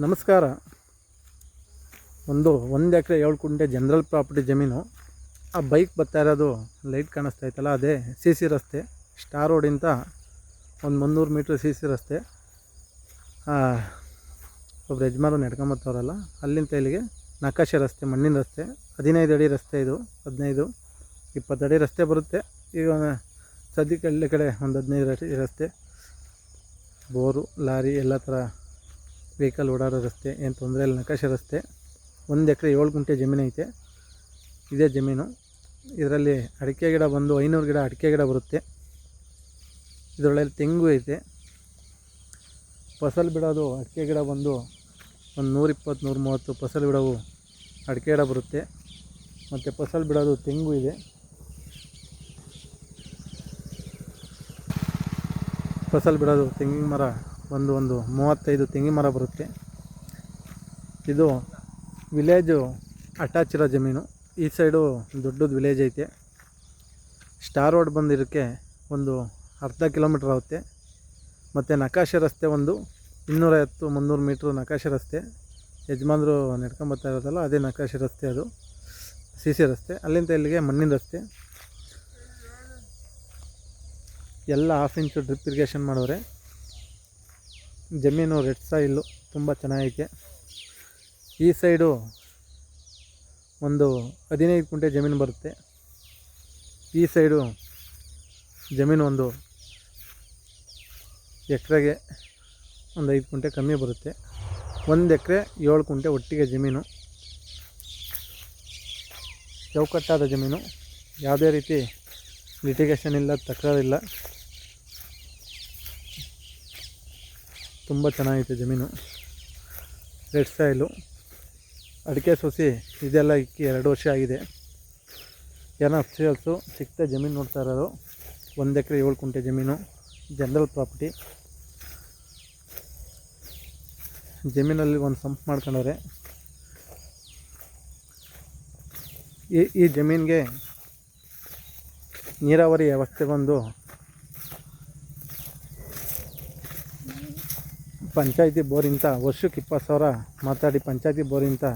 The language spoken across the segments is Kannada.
ನಮಸ್ಕಾರ. ಒಂದು ಒಂದು ಎಕರೆ ಏಳು ಕುಂಟೆ ಜನರಲ್ ಪ್ರಾಪರ್ಟಿ ಜಮೀನು. ಆ ಬೈಕ್ ಬರ್ತಾ ಇರೋದು ಲೈಟ್ ಕಾಣಿಸ್ತಾ ಇತ್ತಲ್ಲ ಅದೇ ಸಿ ಸಿ ರಸ್ತೆ. ಸ್ಟಾರ್ ರೋಡಿಂದ ಒಂದು ಮುನ್ನೂರು ಮೀಟ್ರ್ ಸಿ ಸಿ ರಸ್ತೆ. ಆ, ಒಬ್ರು ಯಜಮಾನ ನಡ್ಕೊಂಬತ್ತವ್ರಲ್ಲ ಅಲ್ಲಿಂದ ಇಲ್ಲಿಗೆ ನಕಾಶೆ ರಸ್ತೆ ಮಣ್ಣಿನ ರಸ್ತೆ. ಹದಿನೈದು ಅಡಿ ರಸ್ತೆ ಇದು ಹದಿನೈದು. ಇಪ್ಪತ್ತು ಅಡಿ ರಸ್ತೆ ಬರುತ್ತೆ. ಈಗ ಸದ್ಯಕ್ಕೆ ಹಳ್ಳಿ ಕಡೆ ಒಂದು ಹದಿನೈದು ಅಡಿ ರಸ್ತೆ. ಬೋರು ಲಾರಿ ಎಲ್ಲ ಥರ ವೆಹಿಕಲ್ ಓಡಾಡೋ ರಸ್ತೆ, ಏನು ತೊಂದರೆ ಇಲ್ಲ, ನಕಾಶೆ ರಸ್ತೆ. ಒಂದು ಎಕರೆ ಏಳು ಗುಂಟೆ ಜಮೀನು ಐತೆ. ಇದೇ ಜಮೀನು. ಇದರಲ್ಲಿ ಅಡಿಕೆ ಗಿಡ ಬಂದು ಐನೂರು ಗಿಡ ಅಡಿಕೆ ಗಿಡ ಬರುತ್ತೆ. ಇದರೊಳಗೆ ತೆಂಗು ಐತೆ. ಫಸಲು ಬಿಡೋದು ಅಡಿಕೆ ಗಿಡ ಬಂದು ಒಂದು ನೂರಿಪ್ಪತ್ತು ನೂರು ಮೂವತ್ತು ಫಸಲು ಬಿಡೋವು ಅಡಿಕೆ ಗಿಡ ಬರುತ್ತೆ. ಮತ್ತು ಫಸಲು ಬಿಡೋದು ತೆಂಗು ಇದೆ. ಫಸಲು ಬಿಡೋದು ತೆಂಗಿನ ಮರ ಒಂದು ಒಂದು ಮೂವತ್ತೈದು ತೆಂಗಿನ ಮರ ಬರುತ್ತೆ. ಇದು ವಿಲೇಜು ಅಟ್ಯಾಚ್ ಇರೋ ಜಮೀನು. ಈ ಸೈಡು ದೊಡ್ಡದು ವಿಲೇಜ್ ಐತೆ. ಸ್ಟಾರ್ ರೋಡ್ ಬಂದಿರೋಕ್ಕೆ ಒಂದು ಅರ್ಧ ಕಿಲೋಮೀಟ್ರ್ ಆಗುತ್ತೆ. ಮತ್ತು ನಕಾಶೆ ರಸ್ತೆ ಒಂದು ಇನ್ನೂರೈವತ್ತು ಮುನ್ನೂರು ಮೀಟ್ರ್ ನಕಾಶೆ ರಸ್ತೆ. ಯಜಮಾನ್ರು ನಡ್ಕೊಂಬರ್ತಾ ಇರೋದಲ್ಲ, ಅದೇ ನಕಾಶೆ ರಸ್ತೆ ಅದು. ಸಿ ಸಿ ರಸ್ತೆ. ಅಲ್ಲಿಂದ ಇಲ್ಲಿಗೆ ಮಣ್ಣಿನ ರಸ್ತೆ. ಎಲ್ಲ ಹಾಫ್ ಇಂಚು ಡ್ರಿಪ್ ಇರಿಗೇಷನ್ ಮಾಡೋರೆ. ಜಮೀನು ರೆಡ್ ಸಾಯಿಲು ತುಂಬ ಚೆನ್ನಾಗೈತೆ. ಈ ಸೈಡು ಒಂದು ಹದಿನೈದು ಕುಂಟೆ ಜಮೀನು ಬರುತ್ತೆ. ಈ ಸೈಡು ಜಮೀನು ಒಂದು ಎಕ್ರೆಗೆ ಒಂದು ಐದು ಕುಂಟೆ ಕಮ್ಮಿ ಬರುತ್ತೆ. ಒಂದು ಎಕರೆ ಏಳು ಕುಂಟೆ ಒಟ್ಟಿಗೆ ಜಮೀನು. ಚೌಕಟ್ಟಾದ ಜಮೀನು. ಯಾವುದೇ ರೀತಿ ಲಿಟಿಗೇಷನ್ ಇಲ್ಲ, ತಕರಾರಿಲ್ಲ. ತುಂಬ ಚೆನ್ನಾಗಿದೆ ಜಮೀನು. ರೆಡ್ ಸಾಯಿಲು ಅಡಿಕೆ ಸೊಸಿ, ಇದೆಲ್ಲ ಇಕ್ಕಿ ಎರಡು ವರ್ಷ ಆಗಿದೆ. ಏನೋ ಸೇಲ್ಸು ಸಿಕ್ತ ಜಮೀನು ನೋಡ್ತಾ ಇರೋದು. ಒಂದು ಎಕರೆ ಏಳು ಕುಂಟೆ ಜಮೀನು ಜನರಲ್ ಪ್ರಾಪರ್ಟಿ ಜಮೀನಲ್ಲಿ ಒಂದು ಸಂಪ್ ಮಾಡ್ಕೊಂಡವ್ರೆ. ಈ ಈ ಜಮೀನಿಗೆ ನೀರಾವರಿ ವ್ಯವಸ್ಥೆಗೊಂದು ಪಂಚಾಯತಿ ಬೋರಿಂದ ವರ್ಷಕ್ಕೆ ಇಪ್ಪತ್ತು ಸಾವಿರ ಮಾತಾಡಿ ಪಂಚಾಯತಿ ಬೋರಿಂದ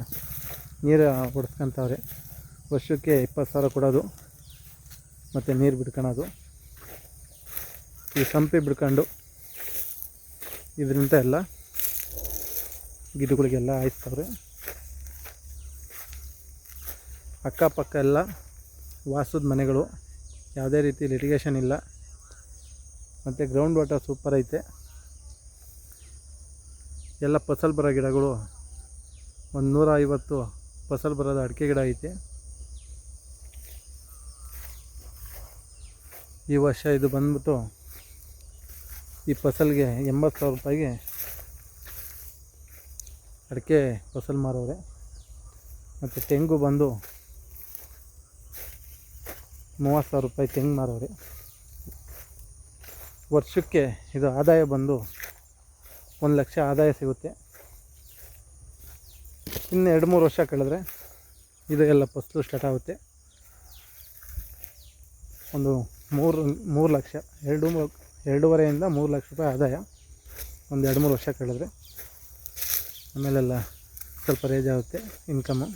ನೀರು ಹೊಡೆಸ್ಕೊಂತವ್ರೆ. ವರ್ಷಕ್ಕೆ ಇಪ್ಪತ್ತು ಸಾವಿರ ಕೊಡೋದು, ಮತ್ತು ನೀರು ಬಿಡ್ಕೊಳೋದು ಈ ಸಂಪಿ ಬಿಡ್ಕೊಂಡು ಇದರಿಂದ ಎಲ್ಲ ಗಿಡಗಳಿಗೆಲ್ಲ ಹಾಯಿಸ್ತವ್ರೆ. ಅಕ್ಕಪಕ್ಕ ಎಲ್ಲ ವಾಸದ ಮನೆಗಳು, ಯಾವುದೇ ರೀತಿ ಲಿಟಿಗೇಷನ್ ಇಲ್ಲ. ಮತ್ತು ಗ್ರೌಂಡ್ ವಾಟರ್ ಸೂಪರ್ ಐತೆ. ಎಲ್ಲ ಫಸಲು ಬರೋ ಗಿಡಗಳು ಒಂದು ನೂರ ಐವತ್ತು ಫಸಲು ಬರೋದು ಅಡಿಕೆ ಗಿಡ ಐತೆ. ಈ ವರ್ಷ ಇದು ಬಂದ್ಬಿಟ್ಟು ಈ ಫಸಲ್ಗೆ ಎಂಬತ್ತು ಸಾವಿರ ರೂಪಾಯಿಗೆ ಅಡಿಕೆ ಫಸಲು ಮಾರೋರೆ. ಮತ್ತು ತೆಂಗು ಬಂದು ಮೂವತ್ತು ಸಾವಿರ ರೂಪಾಯಿ ತೆಂಗು ಮಾರೋರೆ. ವರ್ಷಕ್ಕೆ ಇದು ಆದಾಯ ಬಂದು ಒಂದು ಲಕ್ಷ ಆದಾಯ ಸಿಗುತ್ತೆ. ಇನ್ನು ಎರಡು ಮೂರು ವರ್ಷ ಕಳೆದ್ರೆ ಇದು ಎಲ್ಲ ಫಸ್ಲು ಸ್ಟಾರ್ಟ್ ಆಗುತ್ತೆ. ಒಂದು ಮೂರು ಮೂರು ಲಕ್ಷ, ಎರಡು ಮೂರು ಎರಡೂವರೆಯಿಂದ ಮೂರು ಲಕ್ಷ ರೂಪಾಯಿ ಆದಾಯ ಒಂದು ಎರಡು ಮೂರು ವರ್ಷ ಕಳೆದ್ರೆ ಆಮೇಲೆಲ್ಲ ಸ್ವಲ್ಪ ರೇಜ್ ಆಗುತ್ತೆ ಇನ್ಕಮು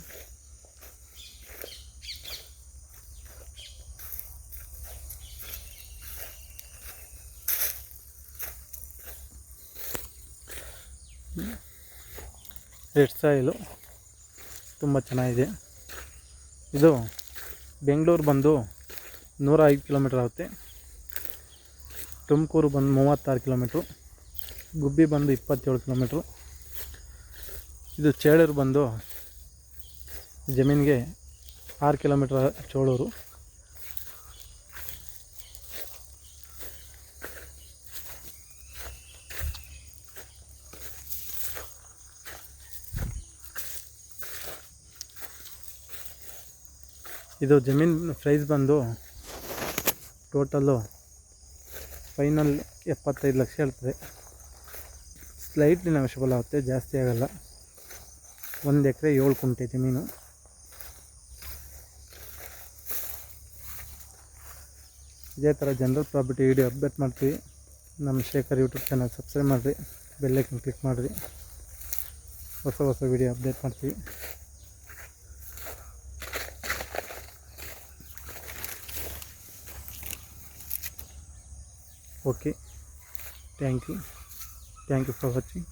ರೆಡ್ ಸಾಯಿಲು ತುಂಬ ಚೆನ್ನಾಗಿದೆ. ಇದು ಬೆಂಗಳೂರು ಬಂದು ನೂರ ಐದು ಕಿಲೋಮೀಟ್ರ್ ಆಗುತ್ತೆ. ತುಮಕೂರು ಬಂದು ಮೂವತ್ತಾರು ಕಿಲೋಮೀಟ್ರು. ಗುಬ್ಬಿ ಬಂದು ಇಪ್ಪತ್ತೇಳು ಕಿಲೋಮೀಟ್ರು. ಇದು ಚೇಳೂರು ಬಂದು ಜಮೀನಿಗೆ ಆರು ಕಿಲೋಮೀಟ್ರ್ ಚೋಳೂರು. ಇದು ಜಮೀನು ಪ್ರೈಸ್ ಬಂದು ಟೋಟಲ್ಲು ಫೈನಲ್ ಎಪ್ಪತ್ತೈದು ಲಕ್ಷ ಹೇಳ್ತದೆ. ಸ್ಲೈಟ್ಲಿ ನೆಗೋಷಿಯಬಲ್ ಆಗುತ್ತೆ, ಜಾಸ್ತಿ ಆಗೋಲ್ಲ. ಒಂದು ಎಕರೆ ಏಳು ಕುಂಟೆ ಜಮೀನು. ಇದೇ ಥರ ಜನರಲ್ ಪ್ರಾಪರ್ಟಿ ವಿಡಿಯೋ ಅಪ್ಡೇಟ್ ಮಾಡ್ತೀವಿ. ನಮ್ಮ ಶೇಖರ್ ಯೂಟ್ಯೂಬ್ ಚಾನಲ್ ಸಬ್ಸ್ಕ್ರೈಬ್ ಮಾಡಿರಿ ಬೆಲ್ಲೈಕನ್ ಕ್ಲಿಕ್ ಮಾಡಿರಿ. ಹೊಸ ಹೊಸ ವಿಡಿಯೋ ಅಪ್ಡೇಟ್ ಮಾಡ್ತೀವಿ. Okay thank you thank you for watching